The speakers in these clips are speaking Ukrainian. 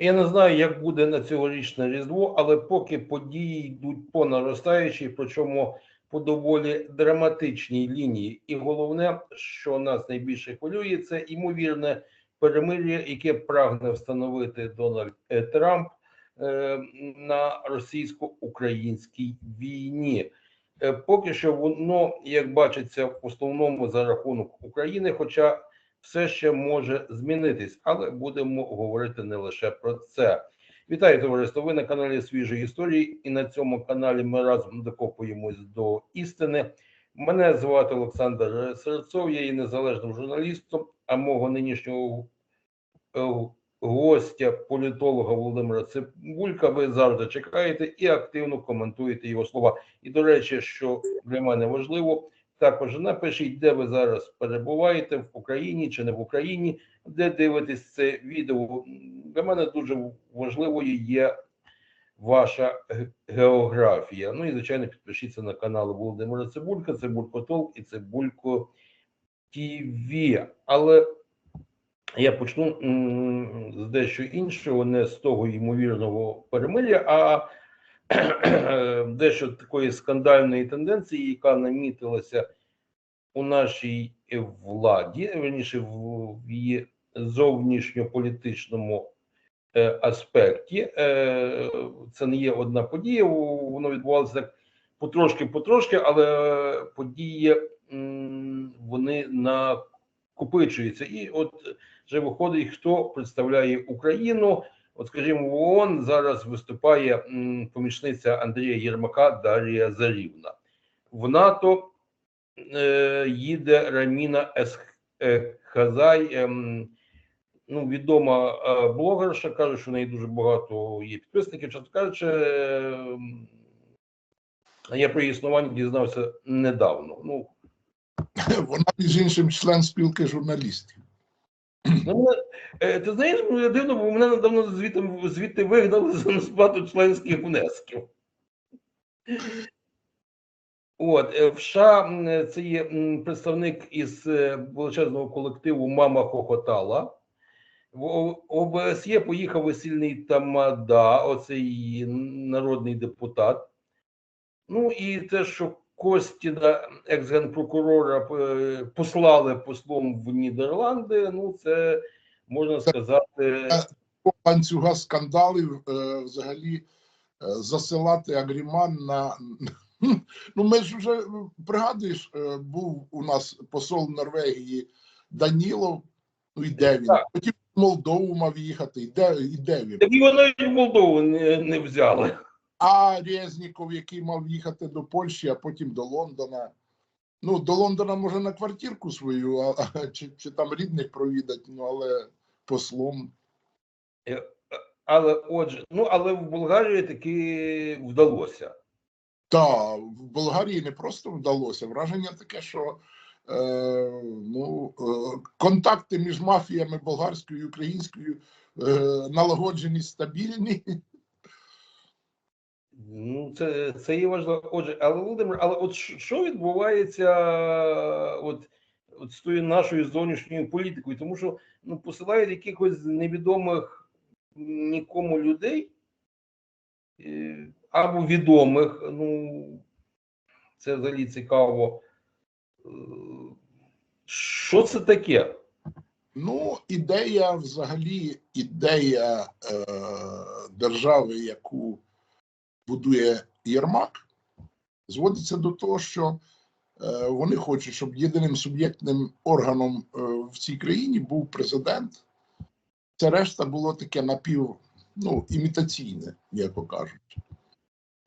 Я не знаю, як буде на цьогорічне Різдво, але поки події йдуть по наростаючій, причому по доволі драматичній лінії. І головне, що нас найбільше хвилює, це ймовірне перемир'я, яке прагне встановити Дональд е, Трамп е, на російсько-українській війні. Е, Поки що воно, як бачиться, в основному за рахунок України, хоча все ще може змінитись, але будемо говорити не лише про це. Вітаю товариство! Ви на каналі Свіжої історії, і на цьому каналі ми разом докопуємось до істини. Мене звати Олександр Серцов, я є незалежним журналістом, а мого нинішнього е, гостя, політолога Володимира Цибулька, ви завжди чекаєте і активно коментуєте його слова. І до речі, що для мене важливо, також напишіть, де ви зараз перебуваєте в Україні чи не в Україні, де дивитесь це відео. Для мене дуже важливою є ваша географія. Ну і звичайно, підпишіться на канал Володимира Цибулька, Цибулько Толк і Цибулько ТВ. Але я почну з дещо іншого, не з того ймовірного перемир'я, а дещо такої скандальної тенденції, яка намітилася у нашій владі, верніше в в її зовнішньополітичному е, аспекті. Е, Це не є одна подія, воно відбувалося так потрошки-потрошки, але події вони накопичуються. І от вже виходить, хто представляє Україну. От, скажімо, в ООН зараз виступає помічниця Андрія Єрмака Дар'я Зарівна. В НАТО е, їде Раміна Есхазай, ем, ну, відома е, блогерша, каже, що в неї дуже багато є підписників. Чесно кажучи, ем, я про її існування дізнався недавно. Ну, Вона, між іншим, член спілки журналістів. Ну, е, ти знаєш, мене дивно, бо мене недавно звідти, звідти вигнали за несплату членських внесків. От, е, в США це є представник із е, величезного колективу Мама Хохотала. В ОБСЄ поїхав весільний Тамада, оцей народний депутат. Ну і те, що Костіна, екс-генпрокурора, е, послали послом в Нідерланди, ну це можна сказати. По ланцюга скандалів е, взагалі е, засилати Агріман на. Ну, ми ж вже пригадуєш, був у нас посол Норвегії Данілов. Ну і де він? Так. Потім в Молдову мав їхати. І де, і де він? Так його навіть в Молдову не, не взяли. А Резніков, який мав їхати до Польщі, а потім до Лондона. Ну, до Лондона може на квартирку свою, а, а чи, чи там рідних провідати, ну але послом. Але отже, ну але в Болгарії таки вдалося. Та в Болгарії не просто вдалося. Враження таке, що е, ну, е, контакти між мафіями болгарською і українською е, налагоджені стабільні. Ну, це, це є важливо. Отже, але Володимир, але от що- відбувається от, от з тою нашою зовнішньою політикою? Тому що ну, посилають якихось невідомих нікому людей е, або відомих. Ну, це взагалі цікаво. Е, Що це таке? Ну, ідея, взагалі, ідея е, держави, яку будує Єрмак, зводиться до того, що е, вони хочуть, щоб єдиним суб'єктним органом е, в цій країні був президент. Це решта було таке напів, ну, імітаційне, як то кажуть,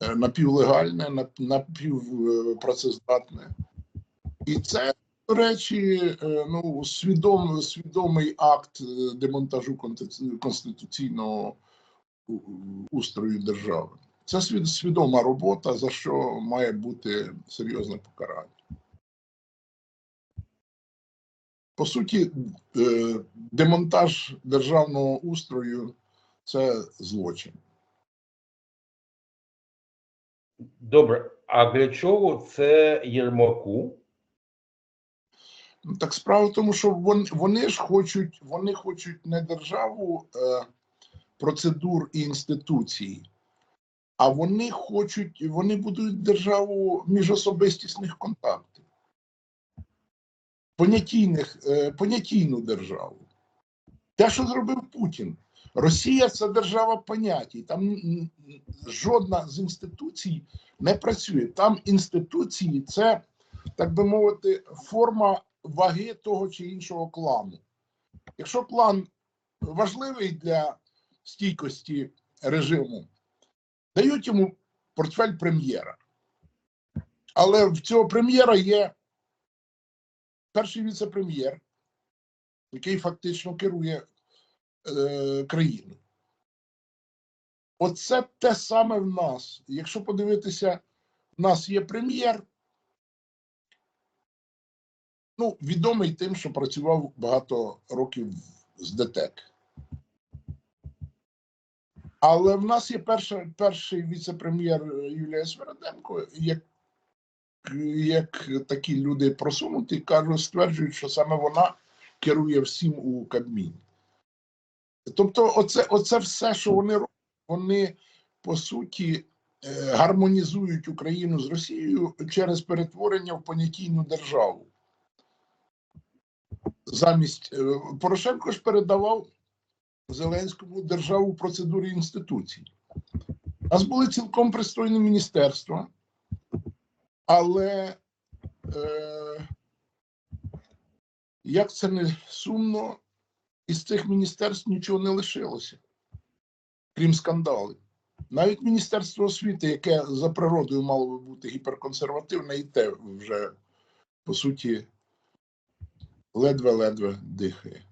Е, напівлегальне, напівпрацездатне. І це до речі, ну свідом, свідомий акт демонтажу конституційного устрою держави. Це свідома робота, за що має бути серйозне покарання. По суті, е, демонтаж державного устрою це злочин. Добре, а для чого це Єрмаку? Ну, Так справа в тому, що вони, вони ж хочуть, вони хочуть не державу е, процедур і інституцій, а вони хочуть, вони будують державу міжособистісних контактів, понятійних, е, понятійну державу. Те, що зробив Путін. Росія це держава понятій. Там жодна з інституцій не працює. Там інституції це, так би мовити, форма ваги того чи іншого клану. Якщо клан важливий для стійкості режиму, дають йому портфель прем'єра. Але в цього прем'єра є перший віце-прем'єр, який фактично керує е, країною. Оце те саме в нас. Якщо подивитися, в нас є прем'єр, ну, відомий тим, що працював багато років з ДТЕК. Але в нас є перша, перший віце-прем'єр Юлія Свериденко, як, як такі люди просунуті, кажуть, стверджують, що саме вона керує всім у Кабміні. Тобто, оце, оце все, що вони роблять, вони по суті е, гармонізують Україну з Росією через перетворення в понятійну державу. Замість е, Порошенко ж передавав Зеленському державу в процедурі інституцій. У нас були цілком пристойні міністерства, але е, як це не сумно, із цих міністерств нічого не лишилося, крім скандалів. Навіть Міністерство освіти, яке за природою мало би бути гіперконсервативне, і те вже, по суті, ледве-ледве дихає.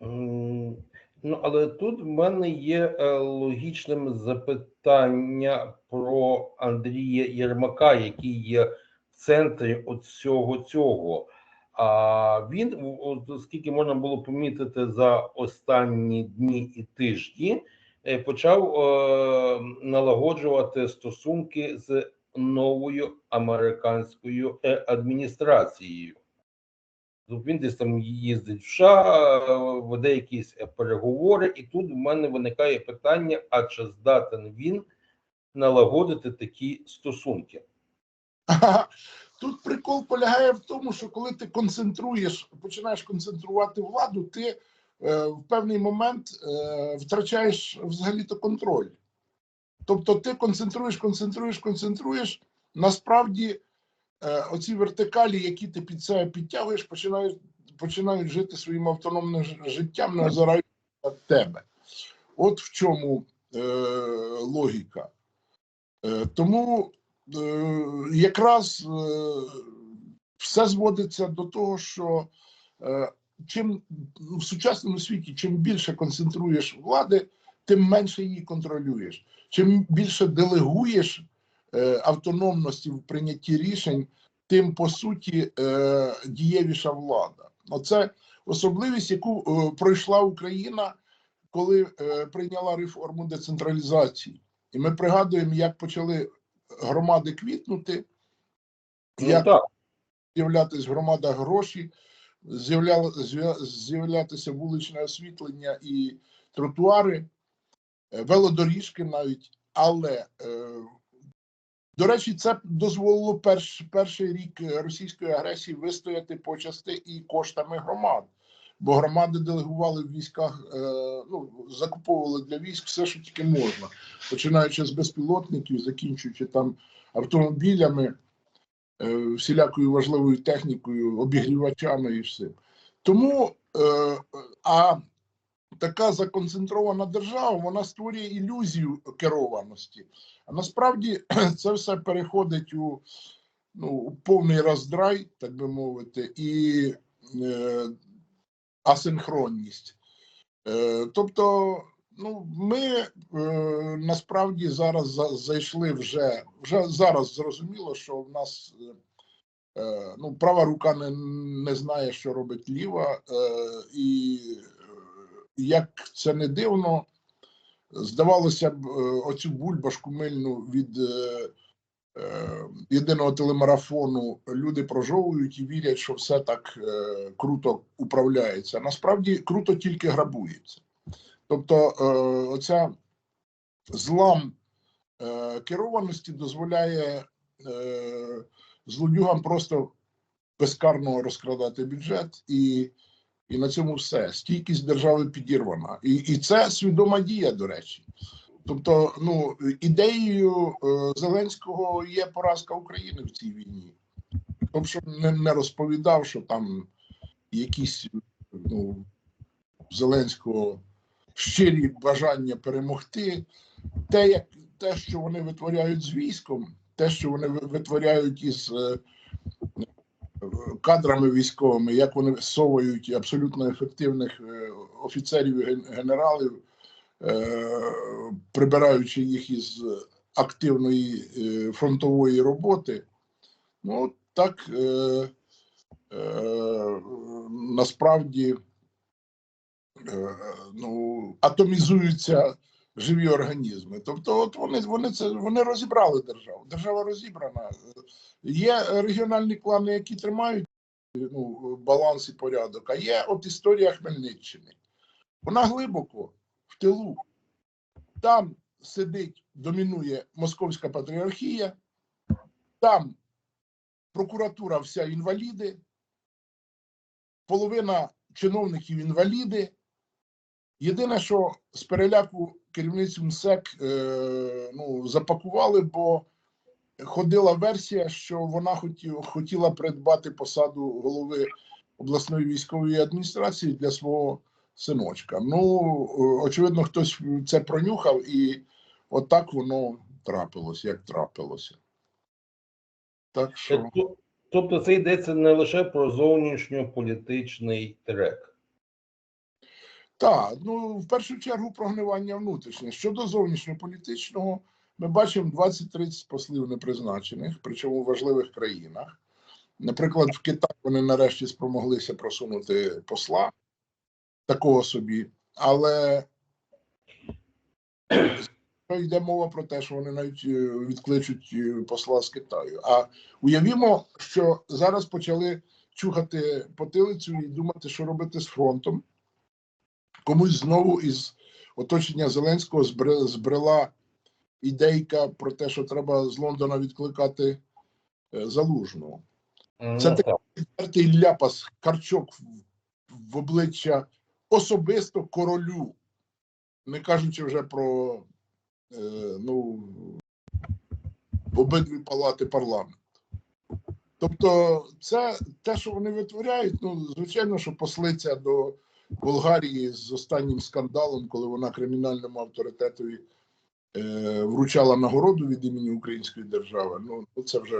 Ну, але тут в мене є е, логічним запитання про Андрія Єрмака, який є в центрі от всього цього. А він, оскільки можна було помітити за останні дні і тижні, е, почав е, налагоджувати стосунки з новою американською адміністрацією. Ну, Він десь там їздить в США, веде якісь е, переговори, і тут в мене виникає питання: а чи здатен він налагодити такі стосунки? Тут прикол полягає в тому, що коли ти концентруєш, починаєш концентрувати владу, ти е, в певний момент е, втрачаєш взагалі-то контроль. Тобто ти концентруєш, концентруєш, концентруєш. Насправді, оці вертикалі, які ти під себе підтягуєш, починають, починають жити своїм автономним життям, не озираючи на тебе. От в чому е, логіка. Е, тому е, якраз е, все зводиться до того, що е, чим в сучасному світі, чим більше концентруєш влади, тим менше її контролюєш. Чим більше делегуєш е, автономності в прийнятті рішень, тим по суті е, дієвіша влада. Оце особливість, яку е, пройшла Україна, коли е, прийняла реформу децентралізації. І ми пригадуємо, як почали громади квітнути, Ну, як з'являтися в громадах гроші, з'являтися вуличне освітлення і тротуари, е, велодоріжки навіть. Але, е, до речі, це дозволило перш, перший рік російської агресії вистояти почасти і коштами громад. Бо громади делегували в військах, е, ну, закуповували для військ все, що тільки можна, починаючи з безпілотників, закінчуючи там автомобілями, е, всілякою важливою технікою, обігрівачами і все. Тому е, а така законцентрована держава вона створює ілюзію керованості. А насправді це все переходить у, ну, у повний роздрай, так би мовити, і е, асинхронність. Е, тобто, ну, ми е, насправді зараз за, зайшли вже, вже зараз зрозуміло, що в нас е, е, ну, права рука не, не знає, що робить ліва, е, і як це не дивно, здавалося б, е, оцю бульбашку мильну від е, е, єдиного телемарафону люди прожовують і вірять, що все так круто управляється. Насправді круто тільки грабується. Тобто, оця злам керованості дозволяє е, злодюгам просто безкарно розкрадати бюджет, і, і на цьому все. Стійкість держави підірвана. І, і це свідома дія, до речі. Тобто, ну, ідеєю е, Зеленського є поразка України в цій війні. Тобто, не, не розповідав, що там якісь ну, Зеленського щирі бажання перемогти. Те, як те, що вони витворяють з військом, те, що вони витворяють із е, кадрами військовими, як вони совують абсолютно ефективних е, офіцерів і генералів, е, прибираючи їх із активної е, фронтової роботи. Ну так насправді ну, атомізуються живі організми. Тобто, от вони, вони це вони розібрали державу. Держава розібрана. Є регіональні клани, які тримають ну, баланс і порядок. А є от історія Хмельниччини. Вона глибоко в тилу. Там сидить, домінує московська патріархія, там прокуратура вся інваліди, половина чиновників інваліди. Єдине, що з переляку керівницю МСЕК е, ну, запакували, бо ходила версія, що вона хоті, хотіла придбати посаду голови обласної військової адміністрації для свого синочка. Ну, е, очевидно, хтось це пронюхав, і отак воно трапилось, як трапилося. Так що. Тобто- Тобто це йдеться не лише про зовнішньополітичний трек. Так, ну в першу чергу прогнивання внутрішнє. Щодо зовнішньополітичного, ми бачимо 20-30 послів непризначених, причому в важливих країнах. Наприклад, в Китаї вони нарешті спромоглися просунути посла такого собі, але йде мова про те, що вони навіть е, відкличуть е, посла з Китаю. А уявімо, що зараз почали чухати потилицю і думати, що робити з фронтом комусь знову із оточення Зеленського збрела ідейка про те, що треба з Лондона відкликати е, залужного. Це Ну, так. так. Ляпас Карчок в, обличчя особисто королю, не кажучи вже про е, ну, обидві палати парламенту. Тобто, це те, що вони витворяють, ну, звичайно, що послиця до Болгарії з останнім скандалом, коли вона кримінальному авторитетові е, вручала нагороду від імені Української держави. Ну, ну, це вже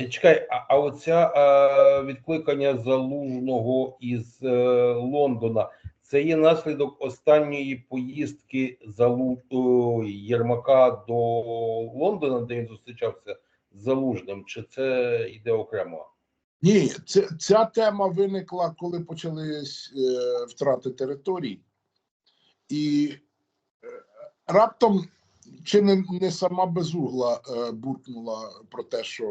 Е, Чекай, а, а оця е, відкликання залужного із е, Лондона, це є наслідок останньої поїздки залу, Єрмака до Лондона, де він зустрічався з залужним, чи це йде окремо? Ні, ця, ця тема виникла, коли почались е, втрати територій, і е, раптом чи не, не сама безугла е, буркнула про те, що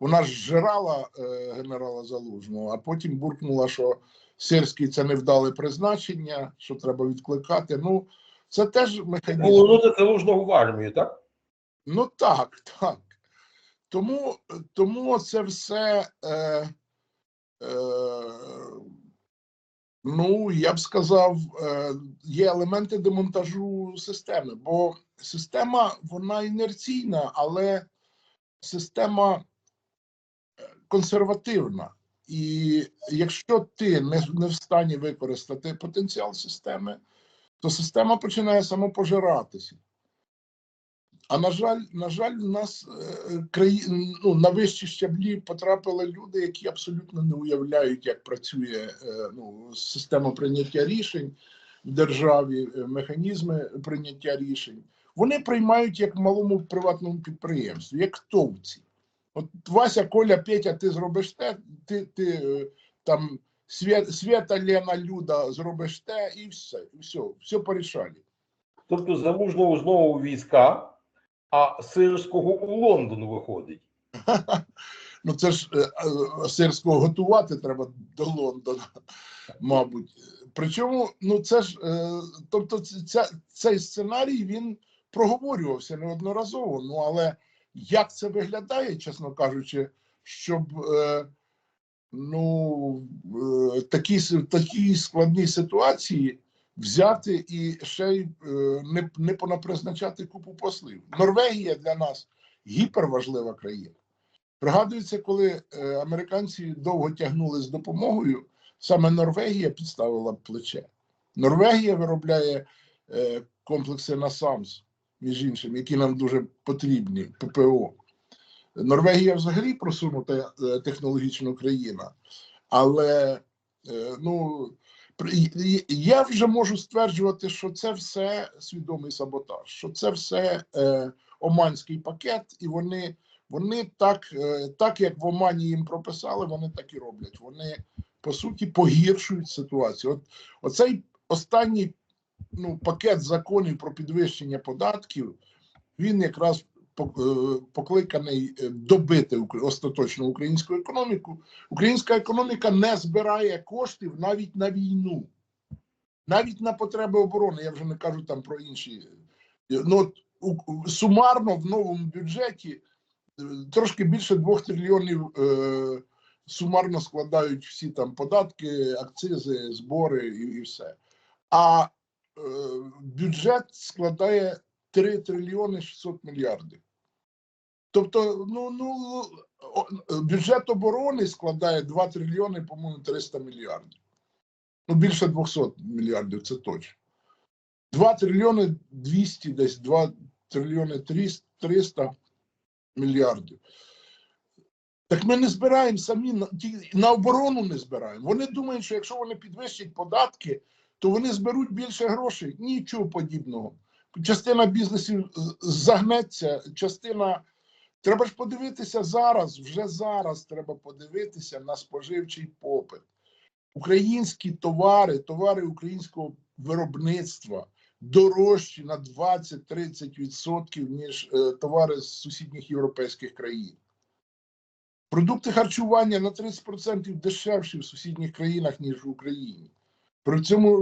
вона ж жирала е, генерала Залужного, а потім буркнула, що Сирський це невдале призначення, що треба відкликати. Ну, це теж механізм. Повернути залужного в армію, так? Ну так, так. Тому, тому це все, е, е, ну, я б сказав, е, є елементи демонтажу системи, бо система вона інерційна, але система е, консервативна. І якщо ти не, не в стані використати потенціал системи, то система починає самопожиратися. А на жаль, на жаль, в нас е, краї... ну, на вищі щаблі потрапили люди, які абсолютно не уявляють, як працює е, ну, система прийняття рішень в державі, е, механізми прийняття рішень. Вони приймають як в малому приватному підприємстві, як товці. От Вася, Коля, Петя, ти зробиш те, ти, ти там Свят, Свята, Лена, Люда зробиш те, і все, і все, все порішали. Тобто залужного знову війська, а сирського у Лондон виходить. Ну це ж е, сирського готувати треба до Лондона, мабуть. Причому, ну це ж, е, тобто, ця, цей сценарій він проговорювався неодноразово. Ну але як це виглядає, чесно кажучи, щоб е, ну такі, с- такій складній ситуації взяти і ще й е, не, не понапризначати купу послів. Норвегія для нас гіперважлива країна. Пригадується, коли е, американці довго тягнули з допомогою, саме Норвегія підставила плече. Норвегія виробляє е, комплекси НАСАМС, між іншим, які нам дуже потрібні, ППО. Норвегія взагалі просунута технологічна країна, але ну, я вже можу стверджувати, що це все свідомий саботаж, що це все е, оманський пакет, і вони вони так, е, так як в Омані їм прописали, вони так і роблять. Вони по суті погіршують ситуацію. От оцей останній ну, пакет законів про підвищення податків, він якраз покликаний е, добити остаточно українську економіку. Українська економіка не збирає коштів навіть на війну, навіть на потреби оборони. Я вже не кажу там про інші. Ну, от, у- сумарно в новому бюджеті е, трошки більше двох трильйонів е, сумарно складають всі там податки, акцизи, збори і, і все. А е, бюджет складає 3 трильйони 600 мільярдів. Тобто, ну, ну бюджет оборони складає 2 трильйони, по-моєму, 300 мільярдів. Ну, більше 200 мільярдів, це точно. 2 трильйони 200, десь 2 трильйони 300, 300 мільярдів. Так ми не збираємо самі на, на оборону не збираємо. Вони думають, що якщо вони підвищать податки, то вони зберуть більше грошей. Нічого подібного. Частина бізнесів загнеться, частина. Треба ж подивитися зараз, вже зараз треба подивитися на споживчий попит. Українські товари, товари українського виробництва дорожчі на 20-30%, ніж е, товари з сусідніх європейських країн. Продукти харчування на 30% дешевші в сусідніх країнах, ніж в Україні. При цьому,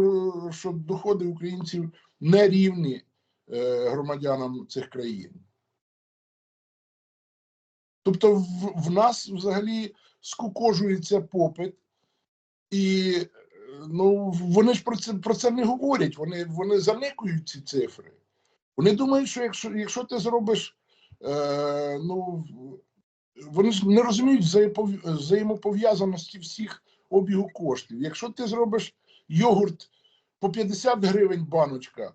е, що доходи українців не рівні е, громадянам цих країн. Тобто в, в нас взагалі скукожується попит, і ну, вони ж про це, про це не говорять, вони, вони заникують ці цифри. Вони думають, що якщо, якщо ти зробиш, е, ну, вони ж не розуміють взаємопов'язаності всіх обігу коштів. Якщо ти зробиш йогурт по 50 гривень баночка,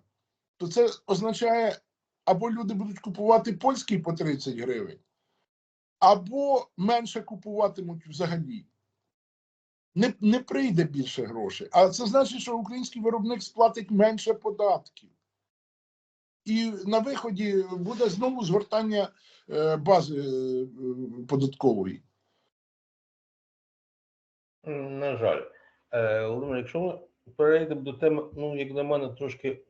то це означає, або люди будуть купувати польський по 30 гривень, або менше купуватимуть взагалі. Не, не прийде більше грошей. А це значить, що український виробник сплатить менше податків. І на виході буде знову згортання е, бази е, податкової. На жаль. Е, Володимир, якщо ми перейдемо до теми, ну, як на мене, трошки